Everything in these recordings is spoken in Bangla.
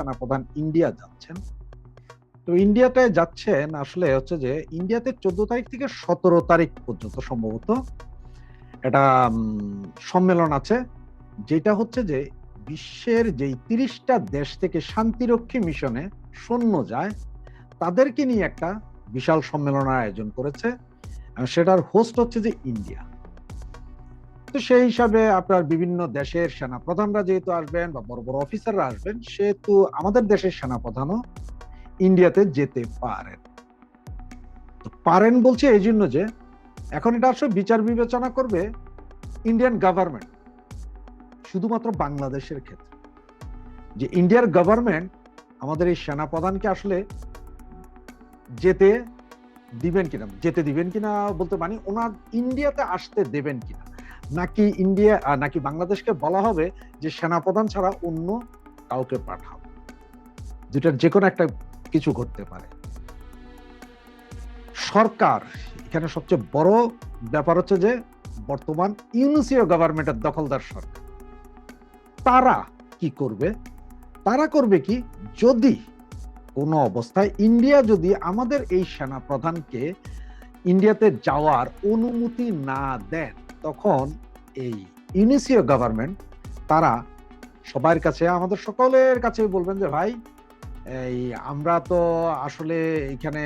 সেনাপ্রধান ইন্ডিয়া যাচ্ছেন। তো ইন্ডিয়াতে যাচ্ছেন আসলে হচ্ছে যে ইন্ডিয়াতে চোদ্দ তারিখ থেকে সতেরো তারিখ পর্যন্ত সম্ভবত উম, সম্মেলন আছে যেটা হচ্ছে যে বিশ্বের যেই তিরিশটা দেশ থেকে শান্তিরক্ষী মিশনে সৈন্য যায় তাদেরকে নিয়ে একটা বিশাল সম্মেলনের আয়োজন করেছে। সেটার হোস্ট হচ্ছে যে ইন্ডিয়া। তো সেই হিসাবে আপনার বিভিন্ন দেশের সেনা প্রধানরা যেহেতু আসবেন বা বড় বড় অফিসাররা আসবেন, সেহেতু আমাদের দেশের সেনা প্রধানও ইন্ডিয়াতে যেতে পারেন। পারেন বলছে এই জন্য যে, এখন এটা আসলে বিচার বিবেচনা করবে ইন্ডিয়ান গভর্নমেন্ট, শুধুমাত্র বাংলাদেশের ক্ষেত্রে। যে ইন্ডিয়ার গভর্নমেন্ট আমাদের এই সেনা প্রধানকে আসলে যেতে দিবেন কিনা, যেতে দিবেন কিনা বলতে মানে ওনার ইন্ডিয়াতে আসতে দেবেন কিনা। নাকি ইন্ডিয়া নাকি বাংলাদেশকে বলা হবে যে সেনাপ্রধান ছাড়া অন্য কাউকে পাঠাও? দুটার যে কোনো একটা কিছু ঘটতে পারে। সরকার, এখানে সবচেয়ে বড় ব্যাপার হচ্ছে যে বর্তমান ইউনিসিও গভর্নমেন্টের দখলদার সরকার। তারা কি করবে? তারা করবে কি? যদি কোনো অবস্থায় ইন্ডিয়া যদি আমাদের এই সেনা প্রধানকে ইন্ডিয়াতে যাওয়ার অনুমতি না দেন তখন এই ইউনিসিও গভর্নমেন্ট তারা সবার কাছে, আমাদের সকলের কাছে বলবেন যে, ভাই, এই আমরা তো আসলে এখানে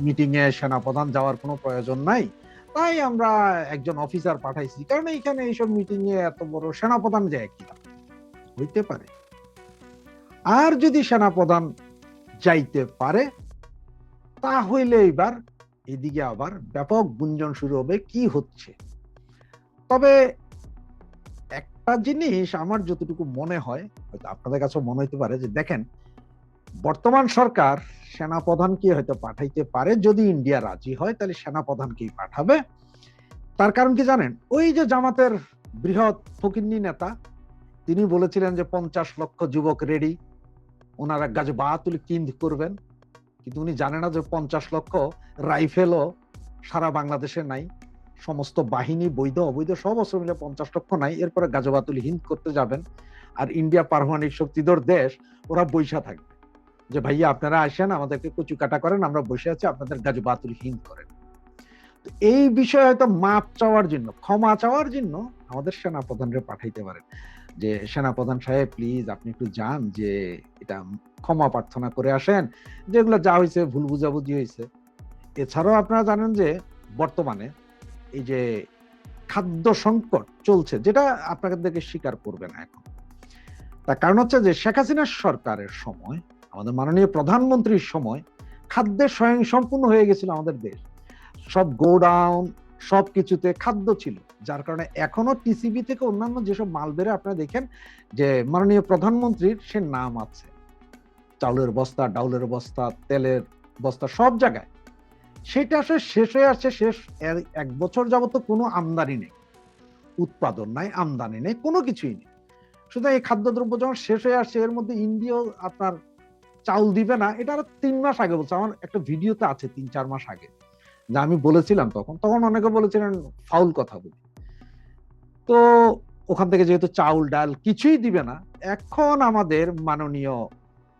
মিটিং এ সেনাপ্রধান যাওয়ার কোনো প্রয়োজন নাই। তাই আমরা একজন অফিসার পাঠাইছি। কারণ এইখানে এইসব মিটিং এ এত বড় সেনাপ্রধান যায় কি? হইতে পারে। আর যদি সেনাপ্রধান যাইতে পারে, তাহলে এবার এদিকে আবার ব্যাপক গুঞ্জন শুরু হবে, কি হচ্ছে? তবে একটা জিনিস আমার যতটুকু মনে হয়, হয়তো আপনাদের কাছে মনে হতে পারে যে, দেখেন, বর্তমান সরকার সেনাপ্রধানকে হয়তো পাঠাইতে পারে, যদি ইন্ডিয়া রাজি হয়, তাহলে সেনাপ্রধানকেই পাঠাবে। তার কারণ কি জানেন? ওই যে জামাতের বৃহৎ ফকিন্নি নেতা, তিনি বলেছিলেন যে, পঞ্চাশ লক্ষ যুবক রেডি ওনারা গাছ বাতুল কিন্দ করবেন। কিন্তু উনি জানে না যে, পঞ্চাশ লক্ষ রাইফেলও সারা বাংলাদেশে নাই। সমস্ত বাহিনী, বৈধ, অবৈধ সব অস্ত্র মিলে পঞ্চাশ লক্ষ নাই। এরপরে গাজবাতুল হিন্দ করতে যাবেন। আর ইন্ডিয়া পারমাণবিক শক্তিধর দেশ, ওরা বৈশা থাকবে। যে ভাইয়া, আপনারা আসেন, আমাদেরকে কচু কাটা করেন, আমরা বসে আছি, আপনাদের গাজবাতুল হিন্দ করেন। এই বিষয়ে হয়তো মাপ চাওয়ার জন্য, ক্ষমা চাওয়ার জন্য আমাদের সেনা প্রধানরে পাঠাইতে পারেন। যে, সেনাপ্রধান সাহেব প্লিজ আপনি একটু যান, যে এটা ক্ষমা প্রার্থনা করে আসেন। যেগুলো যা হয়েছে ভুল বুঝাবুঝি হয়েছে এছাড়াও আপনারা জানেন যে, বর্তমানে এই যে খাদ্য সংকট চলছে, যেটা আপনাদেরকে স্বীকার করবে না এখন। তার কারণ হচ্ছে যে শেখ হাসিনার সরকারের সময়, আমাদের মাননীয় প্রধানমন্ত্রীর সময় খাদ্যের স্বয়ং সম্পূর্ণ হয়ে গেছিল আমাদের দেশ। সব গোডাউন, সব কিছুতে খাদ্য ছিল, যার কারণে এখনও টিসিবি থেকে অন্যান্য যেসব মাল বেড়ে আপনারা দেখেন যে মাননীয় প্রধানমন্ত্রীর সে নাম আছে। চাউলের বস্তা, ডাউলের বস্তা, তেলের বস্তা, সব জায়গায় সেটা আসলে শেষ হয়ে আসছে, শেষ এক বছর যাবত কোনো আমদানি নেই। উৎপাদন নাই, আমদানি নেই, কোনো কিছুই নেই। সুতরাং এই খাদ্যদ্রব্য যখন শেষ হয়ে আসছে, এর মধ্যে ইন্ডিয়াও আপনার চাউল দিবে না, এটা আরও তিন মাস আগে বলছে। আমার একটা ভিডিওতে আছে তিন চার মাস আগে। যা আমি বলেছিলাম তখন তখন অনেকে বলেছিলেন ফাউল কথা বলি। তো ওখান থেকে যেহেতু চাউল, ডাল কিছুই দিবে না, এখন আমাদের মাননীয়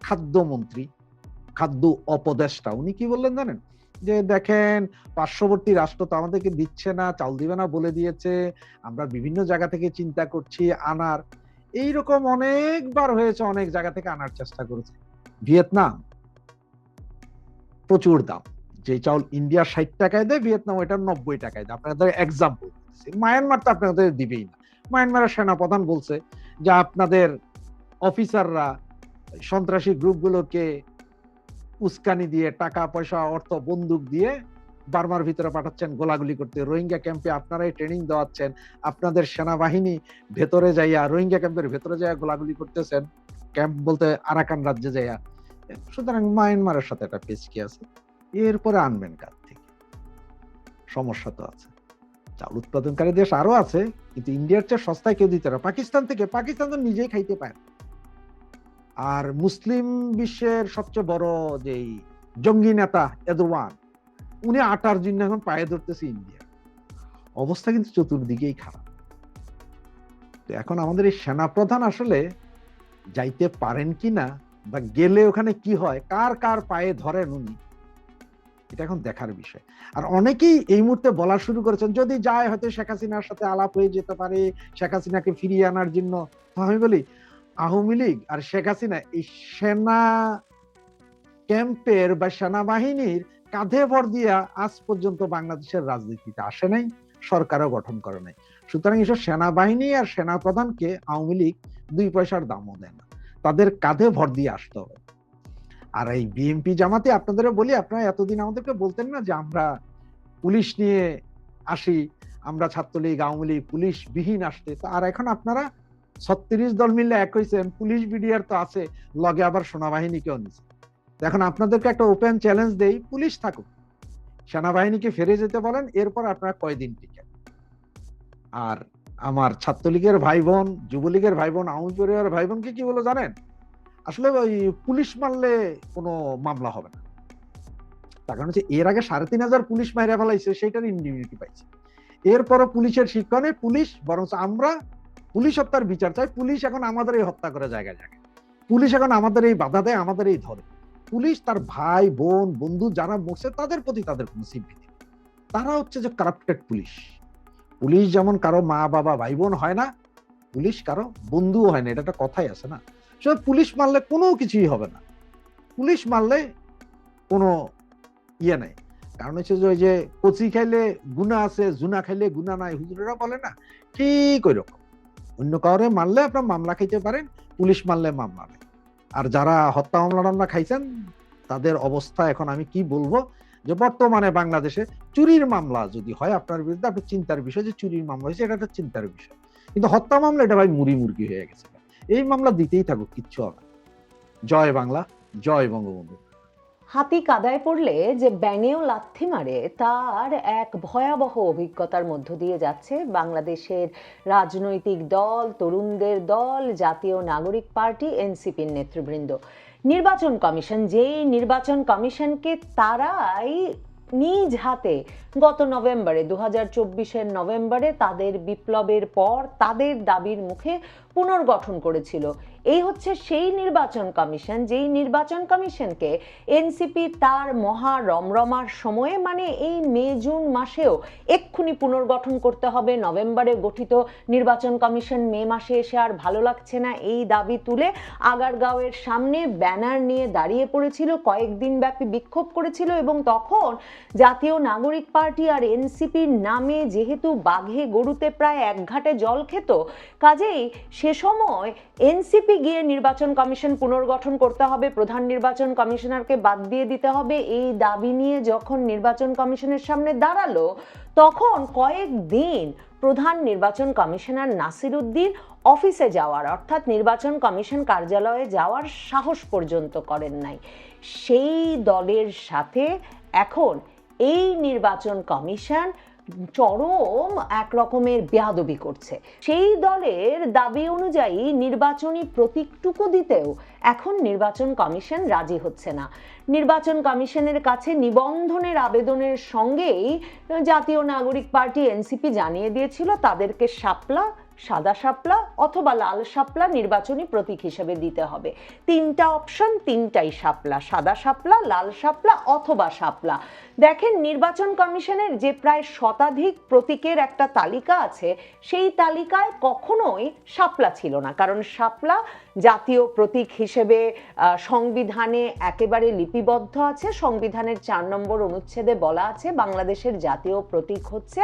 খাদ্যমন্ত্রী, খাদ্য উপদেষ্টা উনি কি বললেন জানেন? যে দেখেন, পার্শ্ববর্তী রাষ্ট্র তো আমাদেরকে দিচ্ছে না চাউল দিবে না বলে দিয়েছে, আমরা বিভিন্ন জায়গা থেকে চিন্তা করছি আনার। এইরকম অনেকবার হয়েছে, অনেক জায়গা থেকে আনার চেষ্টা করেছে। ভিয়েতনাম, প্রচুর দাম। যে চাউল ইন্ডিয়া ষাট টাকায় দেয়, ভিয়েতনাম ওইটা নব্বই টাকায় দেয়। আপনাদের এক্সাম্পল মায়ানমার তো আপনাদের দিবেই না। মায়ানমারের সেনাপ্রধান বলছে যে আপনাদের অফিসাররা সন্ত্রাসী গ্রুপগুলোকে উস্কানি দিয়ে, টাকা, পয়সা, অর্থ, বন্দুক দিয়ে বার্মার ভিতরে পাঠাচ্ছেন, গোলাগুলি করতে। রোহিঙ্গা ক্যাম্পে আপনারাই ট্রেনিং দেওয়াচ্ছেন। আপনাদের সেনাবাহিনী ভেতরে যাইয়া, রোহিঙ্গা ক্যাম্পের ভেতরে যাইয়া গোলাগুলি করতেছেন। ক্যাম্প বলতে আরাকান রাজ্যে যাইয়া। সুতরাং মায়ানমারের সাথে একটা পেচকি আছে। এরপরে আনবেন কার থেকে? সমস্যা তো আছে। চাল উৎপাদনকারী দেশ আরও আছে, কিন্তু ইন্ডিয়ার চেয়ে সস্তায় কেউ দিতে পারে। পাকিস্তান থেকে, পাকিস্তান তো নিজেই খাইতে না। আর মুসলিম বিশ্বের সবচেয়ে বড় যেই জঙ্গি নেতা এদওয়ান উনি আটার জন্য এখন পায়ে ধরতেছে ইন্ডিয়া। অবস্থা কিন্তু চতুর্দিকেই খারাপ। তো এখন আমাদের এই সেনাপ্রধান আসলে যাইতে পারেন কিনা বা গেলে ওখানে কি হয়, কার কার পায়ে ধরেন উনি, এটা এখন দেখার বিষয়। আর অনেকেই এই মুহূর্তে বলা শুরু করেছেন, যদি যায় হয়তো শেখ হাসিনার সাথে আলাপ হয়ে যেতে পারে, শেখ হাসিনাকে ফিরিয়ে আনার জন্য। আমি বলি আওয়ামী লীগ আর শেখ হাসিনা এই সেনা ক্যাম্পের বা সেনাবাহিনীর কাঁধে ভর দিয়া আজ পর্যন্ত বাংলাদেশের রাজনীতিতে আসে নাই, সরকারও গঠন করে নাই। সুতরাং এসব সেনাবাহিনী আর সেনা প্রধানকে আওয়ামী লীগ দুই পয়সার দামও দেয় না। তাদের কাঁধে ভর দিয়ে আসতে হবে। আর এই বিএনপি জামাতে আপনাদের বলি, আপনারা এতদিন আমাদেরকে বলতেন না যে আমরা পুলিশ নিয়ে আসি, আমরা ছাত্রলীগ, আওয়ামী লীগ পুলিশ বিহীন আসতে আর এখন আপনারা ছত্রিশ দল মিলে এক হয়েছেন পুলিশ বিডিআর তো আছে, লগে আবার সেনাবাহিনীকেও তো এখন আপনাদেরকে একটা ওপেন চ্যালেঞ্জ দেই, পুলিশ থাকুক। সেনাবাহিনীকে ফিরে যেতে বলেন, এরপর আপনারা কয়দিন টিকেন আর আমার ছাত্রলীগের ভাই বোন যুবলীগের ভাই বোন আওয়ামী ভাই বোনকে কি বলো জানেন? আসলে ওই পুলিশ মারলে কোনো মামলা হবে না। তার কারণ হচ্ছে, এর আগে সাড়ে তিন হাজার পুলিশ মাইরা ফেলাইছে সেটার ইন্ডিমিউনিটি পাইছে। এরপরও পুলিশের শিক্ষণে পুলিশ বরং আমরা পুলিশ হত্যার বিচার চাই পুলিশ এখন আমাদের এই হত্যা করে জায়গায় জায়গায় পুলিশ এখন আমাদের এই বাধা দেয়, আমাদের এই ধরে। পুলিশ তার ভাই, বোন, বন্ধু যারা মরছে, তাদের প্রতি তাদের কোনো সিম্পিতি তারা হচ্ছে যে কারাপ্টেড পুলিশ। পুলিশ যেমন কারও মা, বাবা ভাই বোন হয় না, পুলিশ কারও বন্ধুও হয় না, এটা একটা কথাই আছে না? সে পুলিশ মারলে কোনো কিছুই হবে না। পুলিশ মারলে কোনো ইয়ে নাই। কারণ হচ্ছে যে ওই যে কচি খাইলে গুণা আছে, জুনা খাইলে গুণা নাই, হুজুরেরা বলে না, ঠিক ওই রকম অন্য কাউরে মারলে আপনার মামলা খাইতে পারেন, পুলিশ মারলে মামলা নেই আর যারা হত্যা মামলা টামলা খাইছেন, তাদের অবস্থা এখন আমি কি বলব? যে বর্তমানে বাংলাদেশে চুরির মামলা যদি হয়, আপনার বিরুদ্ধে আপনার চিন্তার বিষয় যে চুরির মামলা হয়েছে, এটা একটা চিন্তার বিষয়। কিন্তু হত্যা মামলা, এটা ভাই মুড়ি মুরগি হয়ে গেছে। এই মামলা দিতেই থাকুক, কিচ্ছু হবে জয় বাংলা, জয় বঙ্গবন্ধু। হাতি কাদায় পড়লে যে ব্যাঙেও লাথি মারে, তার এক ভয়াবহ অভিজ্ঞতার মধ্য দিয়ে যাচ্ছে বাংলাদেশের রাজনৈতিক দল, তরুণদের দল, জাতীয় নাগরিক পার্টি, এনসিপির নেতৃবৃন্দ। নির্বাচন কমিশন, যেই নির্বাচন কমিশনকে তারাই নিজ হাতে গত নভেম্বরে দু হাজার নভেম্বরে তাদের বিপ্লবের পর তাদের দাবির মুখে পুনর্গঠন করেছিল। এই হচ্ছে সেই নির্বাচন কমিশন, যেই নির্বাচন কমিশনকে এনসিপি তার মহা রমরমার সময়ে মানে এই মে, জুন মাসেও এক্ষুনি পুনর্গঠন করতে হবে। নভেম্বরে গঠিত নির্বাচন কমিশন মে মাসে এসে আর ভালো লাগছে না এই দাবি তুলে আগারগাঁওয়ের সামনে ব্যানার নিয়ে দাঁড়িয়ে পড়েছিল, কয়েকদিন ব্যাপী বিক্ষোভ করেছিল এবং তখন জাতীয় নাগরিক পার্টি আর এনসিপির নামে যেহেতু বাঘে গরুতে প্রায় এক ঘাটে জল খেত, কাজেই সে সময় এনসিপি গিয়ে নির্বাচন কমিশন পুনর্গঠন করতে হবে, প্রধান নির্বাচন কমিশনারকে বাদ দিয়ে দিতে হবে। এই দাবি নিয়ে যখন নির্বাচন কমিশনের সামনে দাঁড়াল, তখন কয়েকদিন প্রধান নির্বাচন কমিশনার নাসির উদ্দিন অফিসে যাওয়ার, অর্থাৎ নির্বাচন কমিশন কার্যালয়ে যাওয়ার সাহস পর্যন্ত করেন নাই। সেই দলের সাথে এখন এই নির্বাচন কমিশন চরম এক রকমের বেয়াদবি করছে। সেই দলের দাবি অনুযায়ী নির্বাচনী প্রতীকটুকু দিতেও এখন নির্বাচন কমিশন রাজি হচ্ছে না। নির্বাচন কমিশনের কাছে নিবন্ধনের আবেদনের সঙ্গেই জাতীয় নাগরিক পার্টি এনসিপি জানিয়ে দিয়েছিল, তাদেরকে শাপলা সাদা শাপলা অথবা লাল শাপলা নির্বাচনী প্রতীক হিসেবে দিতে হবে। তিনটা অপশন তিনটাই শাপলা। সাদা শাপলা, লাল শাপলা অথবা শাপলা। দেখেন, নির্বাচন কমিশনের যে প্রায় শতাধিক প্রতীকের একটা তালিকা আছে, সেই তালিকায় কখনোই শাপলা ছিল না। কারণ শাপলা জাতীয় প্রতীক হিসেবে সংবিধানে একেবারে লিপিবদ্ধ আছে। সংবিধানের চার নম্বর অনুচ্ছেদে বলা আছে, বাংলাদেশের জাতীয় প্রতীক হচ্ছে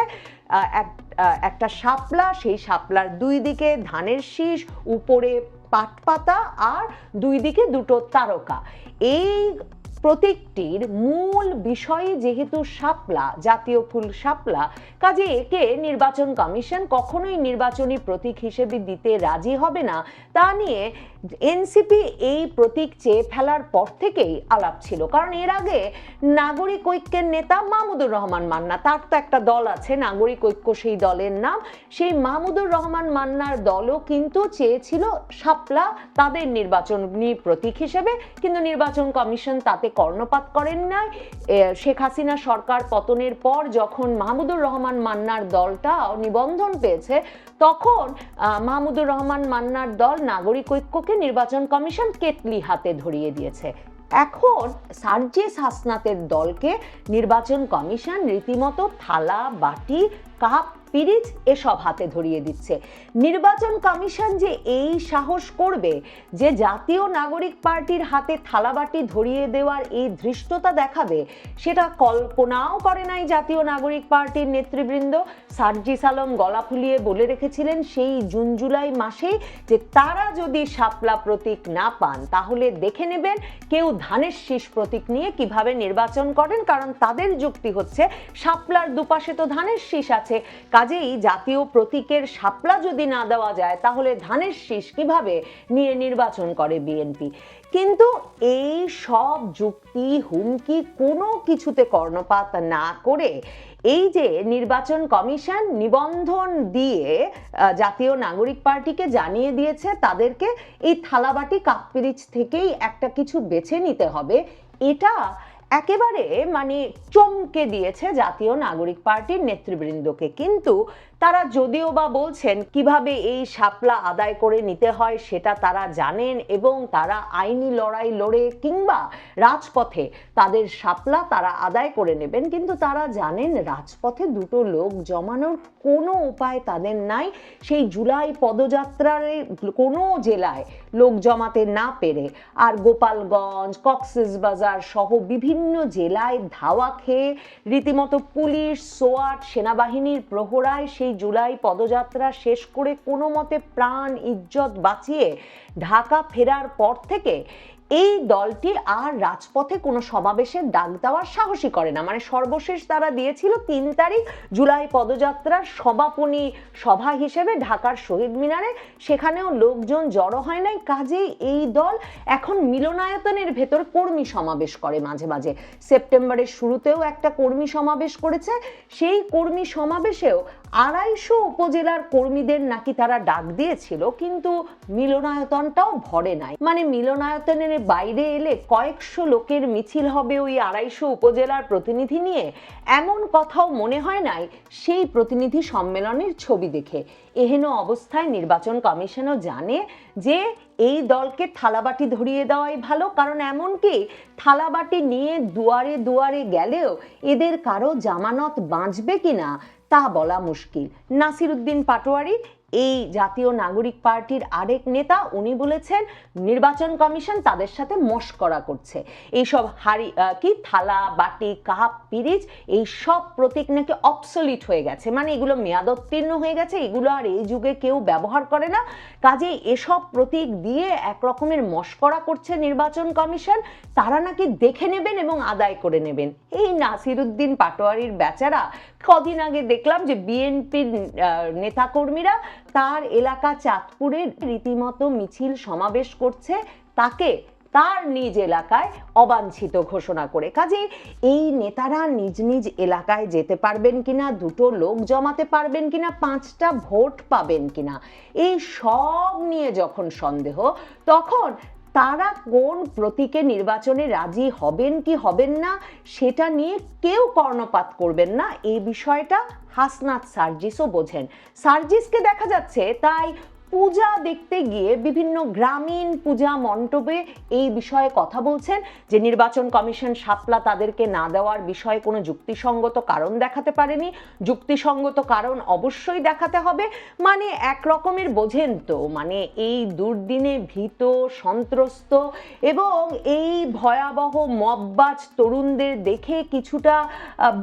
এক- একটা শাপলা। সেই শাপলার দুই দিকে ধানের শীষ, উপরে পাটপাতা, আর দুই দিকে দুটো তারকা। এই প্রতীকটির মূল বিষয় যেহেতু শাপলা, জাতীয় ফুল শাপলা, কাজে একে নির্বাচন কমিশন কখনোই নির্বাচনী প্রতীক হিসেবে দিতে রাজি হবে না। তা নিয়ে এনসিপি এই প্রতীক চেয়ে ফেলার পর থেকেই আলাপ ছিল। কারণ এর আগে নাগরিক ঐক্যের নেতা মাহমুদুর রহমান মান্না, তার তো একটা দল আছে, নাগরিক ঐক্য সেই দলের নাম। সেই মাহমুদুর রহমান মান্নার দলও কিন্তু চেয়েছিল শাপলা তাদের নির্বাচনী প্রতীক হিসেবে। কিন্তু নির্বাচন কমিশন তাতে কর্ণপাত করেন নাই। শেখ হাসিনা সরকার পতনের পর যখন মাহমুদুর রহমান মান্নার দলটা নিবন্ধন পেয়েছে, তখন মাহমুদুর রহমান মান্নার দল নাগরিক ঐক্যকে নির্বাচন কমিশন কেটলি হাতে ধরিয়ে দিয়েছে। এখন সার্জেস হাসনাতের দলকে নির্বাচন কমিশন রীতিমতো থালা, বাটি, কাপ পিরিচ এসব হাতে ধরিয়ে দিচ্ছে। নির্বাচন কমিশন যে এই সাহস করবে, যে জাতীয় নাগরিক পার্টির হাতে থালাবাটি ধরিয়ে দেওয়ার এই ধৃষ্টতা দেখাবে, সেটা কল্পনাও করে নাই জাতীয় নাগরিক পার্টির নেতৃবৃন্দ। সার্জিস আলম গলা ফুলিয়ে বলে রেখেছিলেন সেই জুন জুলাই মাসেই যে তারা যদি শাপলা প্রতীক না পান, তাহলে দেখে নেবেন কেউ ধানের শীষ প্রতীক নিয়ে কীভাবে নির্বাচন করেন, কারণ তাদের যুক্তি হচ্ছে, শাপলার দুপাশে তো ধানের শীষ আছে। কাজেই জাতীয় প্রতীকের শাপলা যদি না দেওয়া যায়, তাহলে ধানের শীষ কীভাবে নিয়ে নির্বাচন করে বিএনপি কিন্তু এই সব যুক্তি, হুমকি কোনো কিছুতে কর্ণপাত না করে এই যে নির্বাচন কমিশন নিবন্ধন দিয়ে জাতীয় নাগরিক পার্টিকে জানিয়ে দিয়েছে, তাদেরকে এই থালাবাটি কাপপিরিচ থেকেই একটা কিছু বেছে নিতে হবে। এটা একেবারে মানে চমকে দিয়েছে জাতীয় নাগরিক পার্টির নেতৃবৃন্দকে। কিন্তু তারা যদিও বা বলছেন কীভাবে এই সাপলা আদায় করে নিতে হয় সেটা তারা জানেন এবং তারা আইনি লড়াই লড়ে কিংবা রাজপথে তাদের সাপলা তারা আদায় করে নেবেন, কিন্তু তারা জানেন রাজপথে দুটো লোক জমানোর কোনো উপায় তাদের নাই। সেই জুলাই পদযাত্রার কোনো জেলায় লোক জমাতে না পেরে আর গোপালগঞ্জ কক্সেস বাজার সহ বিভিন্ন জেলায় ধাওয়া খেয়ে রীতিমতো পুলিশ, সোয়াট, সেনাবাহিনীর প্রহরায় সেই জুলাই পদযাত্রা শেষ করে কোনো মতে প্রাণ, ইজ্জত বাঁচিয়ে ঢাকা ফেরার পর থেকে এই দলটি আর রাজপথে কোনো সমাবেশের ডাক দেওয়ার সাহসী করে না। মানে সর্বশেষ তারা দিয়েছিল তিন তারিখ জুলাই পদযাত্রার সমাপনী সভা হিসেবে ঢাকার শহীদ মিনারে। সেখানেও লোকজন জড়ো হয় নাই। কাজেই এই দল এখন মিলনায়তনের ভেতর কর্মী সমাবেশ করে মাঝে মাঝে। সেপ্টেম্বরের শুরুতেও একটা কর্মী সমাবেশ করেছে। সেই কর্মী সমাবেশেও আড়াইশো উপজেলার কর্মীদের নাকি তারা ডাক দিয়েছিল, কিন্তু মিলনায়তনটাও ভরে নাই। মানে মিলনায়তনের বাইরে এলে কয়েকশো লোকের মিছিল হবে ওই আড়াইশো উপজেলার প্রতিনিধি নিয়ে? এমন কথাও মনে হয় নাই সেই প্রতিনিধি সম্মেলনের ছবি দেখে। এহেন অবস্থায় নির্বাচন কমিশনও জানে যে এই দলকে থালাবাটি ধরিয়ে দেওয়াই ভালো, কারণ এমনকি থালাবাটি নিয়ে দুয়ারে দুয়ারে গেলেও এদের কারও জামানত বাঁচবে কিনা তা বলা মুশকিল। নাসিরুদ্দিন পাটোয়ারি এই জাতীয় নাগরিক পার্টির আরেক নেতা উনি বলেছেন নির্বাচন কমিশন তাদের সাথে মস্করা করছে। এইসব আহ, কি থালা বাটি কাপ পিরিচ এই সব প্রতীক নাকি অবসলিট হয়ে গেছে। মানে এগুলো মেয়াদোত্তীর্ণ হয়ে গেছে এগুলো আর এই যুগে কেউ ব্যবহার করে না। কাজে এসব প্রতীক দিয়ে এক রকমের মস্করা করছে নির্বাচন কমিশন তারা নাকি দেখে নেবেন এবং আদায় করে নেবেন। এই নাসিরুদ্দিন পাটোয়ারির বেচারা কদিন আগে দেখলাম যে বিএনপির নেতাকর্মীরা তার এলাকা চাঁদপুরে রীতিমতো মিছিল সমাবেশ করছে। তাকে তার নিজ এলাকায় অবাঞ্ছিত ঘোষণা করে। কাজে এই নেতারা নিজ নিজ এলাকায় যেতে পারবেন কিনা, দুটো লোক জমাতে পারবেন কিনা, পাঁচটা ভোট পাবেন কিনা, এই সব নিয়ে যখন সন্দেহ, তখন তারা কোন প্রতীকে নির্বাচনে রাজি হবেন কি হবেন না, সেটা নিয়ে কেউ কর্ণপাত করবেন না। এই বিষয়টা হাসনাত সার্জিসও বোঝেন। সার্জিসকে দেখা যাচ্ছে, তাই পূজা দেখতে গিয়ে বিভিন্ন গ্রামীণ পূজা মণ্ডপে এই বিষয়ে কথা বলছেন, যে নির্বাচন কমিশন শাপলা তাদেরকে না দেওয়ার বিষয়ে কোনো যুক্তিসঙ্গত কারণ দেখাতে পারেনি। যুক্তিসঙ্গত কারণ অবশ্যই দেখাতে হবে। মানে এক রকমের বোঝেন তো মানে এই দুর্দিনে ভীত, সন্ত্রস্ত এবং এই ভয়াবহ মববাজ তরুণদের দেখে কিছুটা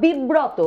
বিব্রত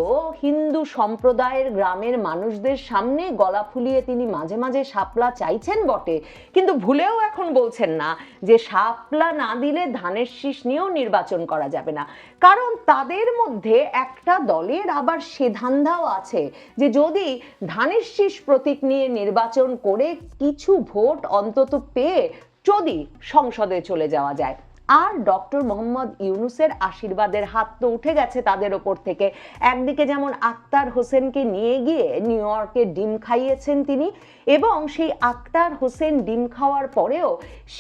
হিন্দু সম্প্রদায়ের গ্রামের মানুষদের সামনে গলা ফুলিয়ে তিনি মাঝে মাঝে শাপলা চাইছেন বটে, কিন্তু ভুলেও এখন বলছেন না যে শাপলা না দিলে ধানের শীষ নিয়েও নির্বাচন করা যাবে না। কারণ তাদের মধ্যে একটা দলের আবার সে ধান্ধাও আছে যে যদি ধানের শীষ প্রতীক নিয়ে নির্বাচন করে কিছু ভোট অন্তত পেয়ে যদি সংসদে চলে যাওয়া যায়। আর ডক্টর মোহাম্মদ ইউনুসের আশীর্বাদের হাত তো উঠে গেছে তাদের ওপর থেকে। একদিকে যেমন আক্তার হোসেনকে নিয়ে গিয়ে নিউ ইয়র্কে ডিম খাইয়েছেন তিনি, এবং সেই আক্তার হোসেন ডিম খাওয়ার পরেও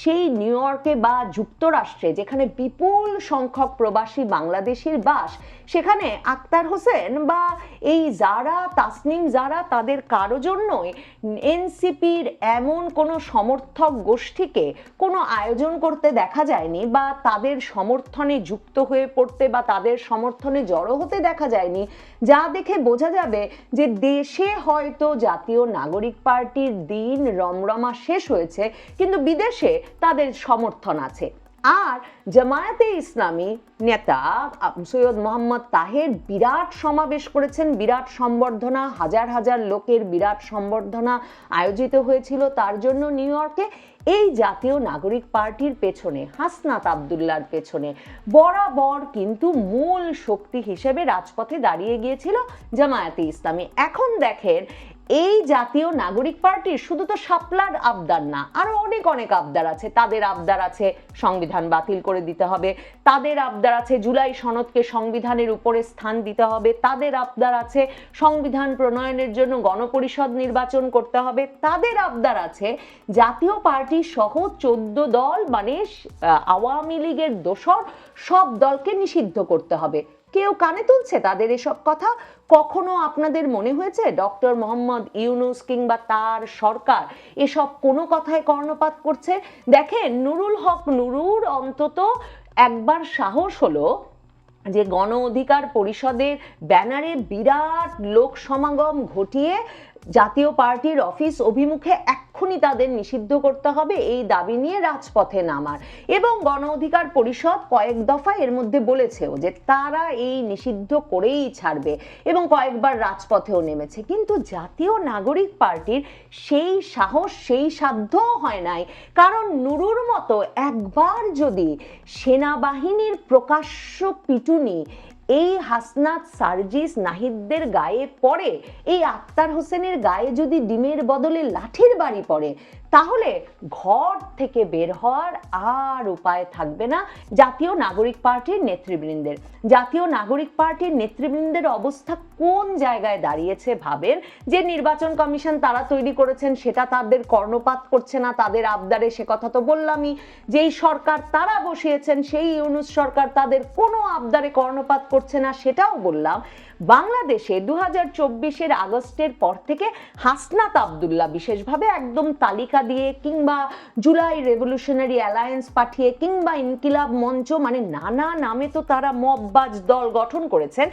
সেই নিউ ইয়র্কে বা যুক্তরাষ্ট্রে যেখানে বিপুল সংখ্যক প্রবাসী বাংলাদেশির বাস, সেখানে আক্তার হোসেন বা এই যারা, তাসনিম যারা, তাদের কারও জন্যই এনসিপির এমন কোনো সমর্থক গোষ্ঠীকে কোনো আয়োজন করতে দেখা যায়নি বা তাদের সমর্থনে যুক্ত হয়ে পড়তে বা তাদের সমর্থনে জড়ো হতে দেখা যায়নি, যা দেখে বোঝা যাবে যে দেশে হয়তো জাতীয় নাগরিক পার্টির দিন রমরমা শেষ হয়েছে, কিন্তু বিদেশে তাদের সমর্থন আছে। আর জামায়াতে ইসলামী নেতা সৈয়দ মোহাম্মদ তাহের বিরাট সমাবেশ করেছেন। বিরাট সম্বর্ধনা, হাজার হাজার লোকের বিরাট সম্বর্ধনা আয়োজিত হয়েছিল তার জন্য নিউ ইয়র্কে। এই জাতীয় নাগরিক পার্টির পেছনে, হাসনাত আবদুল্লার পেছনে বরাবর কিন্তু মূল শক্তি হিসেবে রাজপথে দাঁড়িয়ে গিয়েছিল জামায়াতে ইসলামী। এখন দেখেন এই জাতীয় নাগরিক পার্টির শুধু তো শাপলার আবদার না, আরও অনেক অনেক আবদার আছে। তাদের আবদার আছে সংবিধান বাতিল করে দিতে হবে, তাদের আবদার আছে জুলাই সনদকে সংবিধানের উপরে স্থান দিতে হবে, তাদের আবদার আছে সংবিধান প্রণয়নের জন্য গণপরিষদ নির্বাচন করতে হবে, তাদের আবদার আছে জাতীয় পার্টি সহ চোদ্দ দল মানে আওয়ামী লীগের দোসর সব দলকে নিষিদ্ধ করতে হবে। কেউ কানে তুলছে তাদের এসব কথা? কখনো আপনাদের মনে হয়েছে ডক্টর মোহাম্মদ ইউনুস কিংবা তার সরকার এসব কোনো কথায় কর্ণপাত করছে? দেখেন, নুরুল হক নুরুর অন্তত একবার সাহস হলো যে গণ অধিকার পরিষদের ব্যানারে বিরাট লোক সমাগম ঘটিয়ে জাতীয় পার্টির অফিস অভিমুখে এক্ষুনি তাদের নিষিদ্ধ করতে হবে, এই দাবি নিয়ে রাজপথে নামার। এবং গণ অধিকার পরিষদ কয়েক দফা এর মধ্যে বলেছেও যে তারা এই নিষিদ্ধ করেই ছাড়বে এবং কয়েকবার রাজপথেও নেমেছে। কিন্তু জাতীয় নাগরিক পার্টির সেই সাহস, সেই সাধ্যও হয় নাই। কারণ নুরুর মতো একবার যদি সেনাবাহিনীর প্রকাশ্য পিটুনি এই হাসনাত সার্জিস নাহিদদের গায়ে পড়ে, এই আক্তার হোসেনের গায়ে যদি ডিমের বদলে লাঠির বাড়ি পড়ে তাহলে ঘর থেকে বের হওয়ার আর উপায় থাকবে না। জাতীয় নাগরিক পার্টির নেতৃবৃন্দের। জাতীয় নাগরিক পার্টির নেতৃবৃন্দের অবস্থা কোন জায়গায় দাঁড়িয়েছে ভাবেন? যে নির্বাচন কমিশন তারা তৈরি করেছেন, সেটা তাদের কর্ণপাত করছে না, তাদের আবদারে সে কথা তো বললামই। যেই সরকার তারা বসিয়েছেন, সেই ইউনুস সরকার তাদের কোনো আবদারে কর্ণপাত করছে না, সেটাও বললাম। বাংলাদেশে দু হাজার আগস্টের পর থেকে হাসনাত আবদুল্লাহ বিশেষভাবে একদম তালিকা দিয়ে কিংবা জুলাই রেভলিউশনারি অ্যালায়েন্স পাঠিয়ে কিংবা ইনকিলাব মঞ্চ মানে নানা নামে তো তারা মববাজ দল গঠন করেছেন,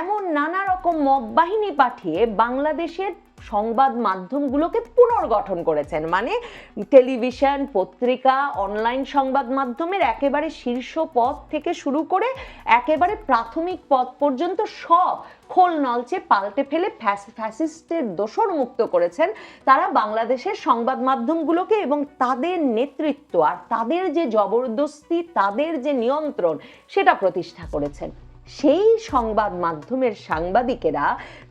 এমন নানা রকম মব বাহিনী পাঠিয়ে বাংলাদেশের সংবাদ মাধ্যমগুলোকে পুনর্গঠন করেছেন। মানে টেলিভিশন, পত্রিকা, অনলাইন সংবাদ মাধ্যমের একেবারে শীর্ষ পদ থেকে শুরু করে একেবারে প্রাথমিক পদ পর্যন্ত সব খোল নলচে পাল্টে ফেলে ফ্যাস- ফ্যাসিস্টের দোষর মুক্ত করেছেন তারা বাংলাদেশের সংবাদ মাধ্যমগুলোকে এবং তাদের নেতৃত্ব আর তাদের যে জবরদস্তি, তাদের যে নিয়ন্ত্রণ, সেটা প্রতিষ্ঠা করেছেন। সেই সংবাদ মাধ্যমের সাংবাদিকেরা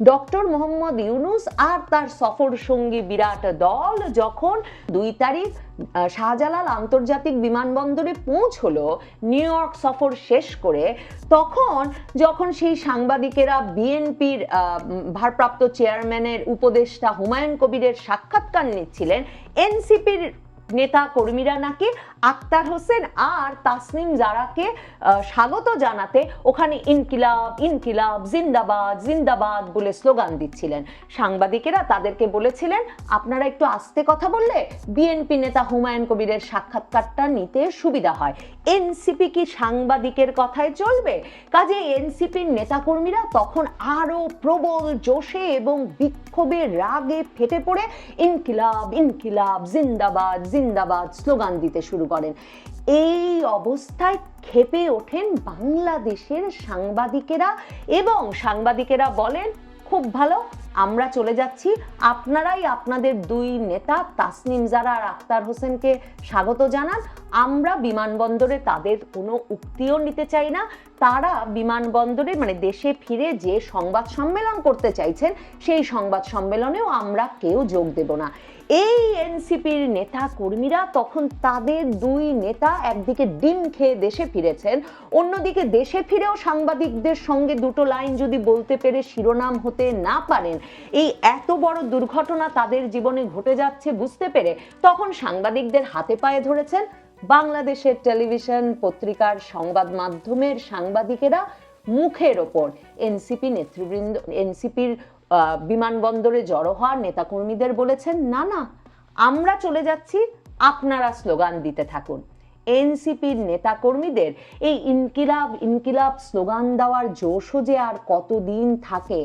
ডক্টর মোহাম্মদ ইউনুস আর তার সফর সঙ্গী বিরাট দল যখন দুই তারিখ শাহজালাল আন্তর্জাতিক বিমানবন্দরে পৌঁছলো নিউ ইয়র্ক সফর শেষ করে, তখন যখন সেই সাংবাদিকেরা বিএনপির ভারপ্রাপ্ত চেয়ারম্যানের উপদেষ্টা হুমায়ুন কবিরের সাক্ষাৎকার নিচ্ছিলেন, এনসিপির নেতা কর্মীরা নাকি আক্তার হোসেন আর তাসনিম জারাকে স্বাগত জানাতে ওখানে ইনকিলাব ইনকিলাব, জিন্দাবাদ জিন্দাবাদ বলে স্লোগান দিচ্ছিলেন। সাংবাদিকেরা তাদেরকে বলেছিলেন, আপনারা একটু আস্তে কথা বললে বিএনপি নেতা হুমায়ুন কবিরের সাক্ষাৎকারটা নিতে সুবিধা হয়। এনসিপি কি সাংবাদিকের কথায় চলবে? কাজে এনসিপির নেতাকর্মীরা তখন আরও প্রবল জোশে এবং বিক্ষোভে রাগে ফেটে পড়ে ইনকিলাব ইনকিলাব, জিন্দাবাদ জিন্দাবাদ স্লোগান দিতে শুরু করেন। এই অবস্থায় খেপে ওঠেন বাংলাদেশের সাংবাদিকেরা এবং সাংবাদিকেরা বলেন খুব ভালো আমরা চলে যাচ্ছি আপনারাই আপনাদের দুই নেতা তাসনিম জারা আর আক্তার হোসেনকে স্বাগত জানান। আমরা বিমানবন্দরে তাদের কোনো উক্তিও নিতে চাই না। তারা বিমানবন্দরে মানে দেশে ফিরে যে সংবাদ সম্মেলন করতে চাইছেন, সেই সংবাদ সম্মেলনেও আমরা কেউ যোগ দেব না। এই এনসিপির নেতা কর্মীরা তখন তাদের দুই নেতা একদিকে ডিম খেয়ে দেশে ফিরেছেন, অন্যদিকে দেশে ফিরেও সাংবাদিকদের সঙ্গে দুটো লাইন যদি বলতে পেরে শিরোনাম হতে না পারেন এই এত বড় দুর্ঘটনা তাদের জীবনে ঘটে যাচ্ছে বুঝতে পেরে তখন সাংবাদিকদের হাতে পায়ে ধরেছেন বাংলাদেশের টেলিভিশন পত্রিকার সংবাদ মাধ্যমের সাংবাদিকেরা মুখের ওপর। এনসিপি নেতৃবৃন্দ, এনসিপির বিমানবন্দরে জড়ো হওয়ার নেতাকর্মীদের বলেছেন, না না, আমরা চলে যাচ্ছি, আপনারা স্লোগান দিতে থাকুন। এনসিপির নেতাকর্মীদের এই ইনকিলাব ইনকিলাব স্লোগান দেওয়ার জোশও যে আর কতদিন থাকে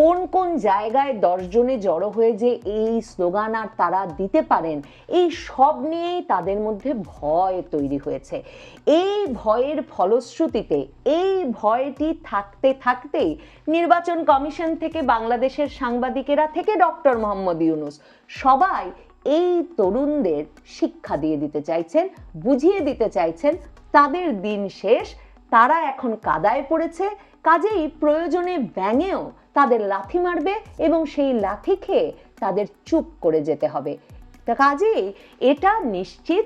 কোন কোন জায়গায় দশজনে জড়ো হয়ে যে এই স্লোগান আর তারা দিতে পারেন, এই সব নিয়েই তাদের মধ্যে ভয় তৈরি হয়েছে। এই ভয়ের ফলশ্রুতিতে, এই ভয়টি থাকতে থাকতেই নির্বাচন কমিশন থেকে বাংলাদেশের সাংবাদিকেরা থেকে ডক্টর মোহাম্মদ ইউনুস সবাই এই তরুণদের শিক্ষা দিয়ে দিতে চাইছেন, বুঝিয়ে দিতে চাইছেন, তাদের দিন শেষ, তারা এখন কাদায় পড়েছে, কাজেই প্রয়োজনে ব্যাঙেও তাদের লাথি মারবে এবং সেই লাথি খেয়ে তাদের চুপ করে যেতে হবে। কাজেই এটা নিশ্চিত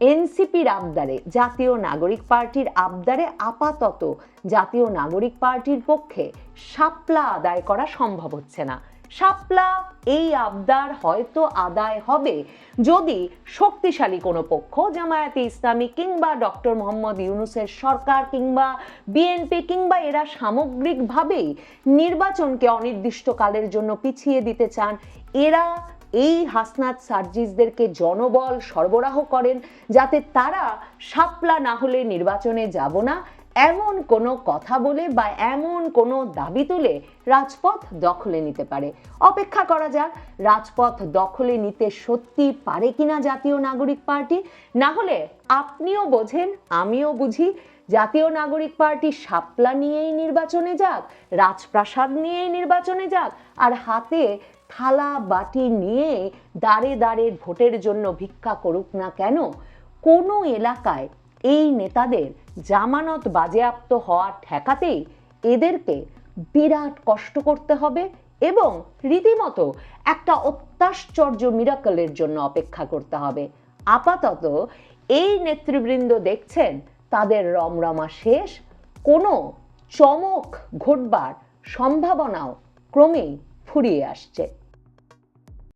এনসিপির আবদারে, জাতীয় নাগরিক পার্টির আবদারে আপাতত জাতীয় নাগরিক পার্টির পক্ষে শাপলা আদায় করা সম্ভব হচ্ছে না। শাপলা এই আবদার হয়তো আদায় হবে যদি শক্তিশালী কোনো পক্ষ, জামায়াতে ইসলামী কিংবা ডক্টর মোহাম্মদ ইউনুসের সরকার কিংবা বিএনপি কিংবা এরা সামগ্রিকভাবেই নির্বাচনকে অনির্দিষ্টকালের জন্য পিছিয়ে দিতে চান, এরা এই হাসনাত সার্জিসদেরকে জনবল সরবরাহ করেন যাতে তারা শাপলা না হলে নির্বাচনে যাব না এমন কোনো কথা বলে বা এমন কোনো দাবি তুলে রাজপথ দখলে নিতে পারে। অপেক্ষা করা যাক, রাজপথ দখলে নিতে সত্যি পারে কিনা জাতীয় নাগরিক পার্টি? না হলে আপনিও বোঝেন, আমিও বুঝি। জাতীয় নাগরিক পার্টি শাপলা নিয়েই নির্বাচনে যাক, রাজপ্রাসাদ নিয়েই নির্বাচনে যাক, আর হাতে থালা বাটি নিয়ে দাঁড়ে দাঁড়ে ভোটের জন্য ভিক্ষা করুক না কেন? কোনো এলাকায় এই নেতাদের জামানত বাজেয়াপ্ত হওয়া ঠেকাতেই এদেরকে বিরাট কষ্ট করতে হবে এবং রীতিমতো একটা অত্যাশ্চর্য মিরাকলের জন্য অপেক্ষা করতে হবে। আপাতত এই নেতৃবৃন্দ দেখছেন তাদের রমরমা শেষ, কোনো চমক ঘটবার সম্ভাবনাও ক্রমেই ফুরিয়ে আসছে।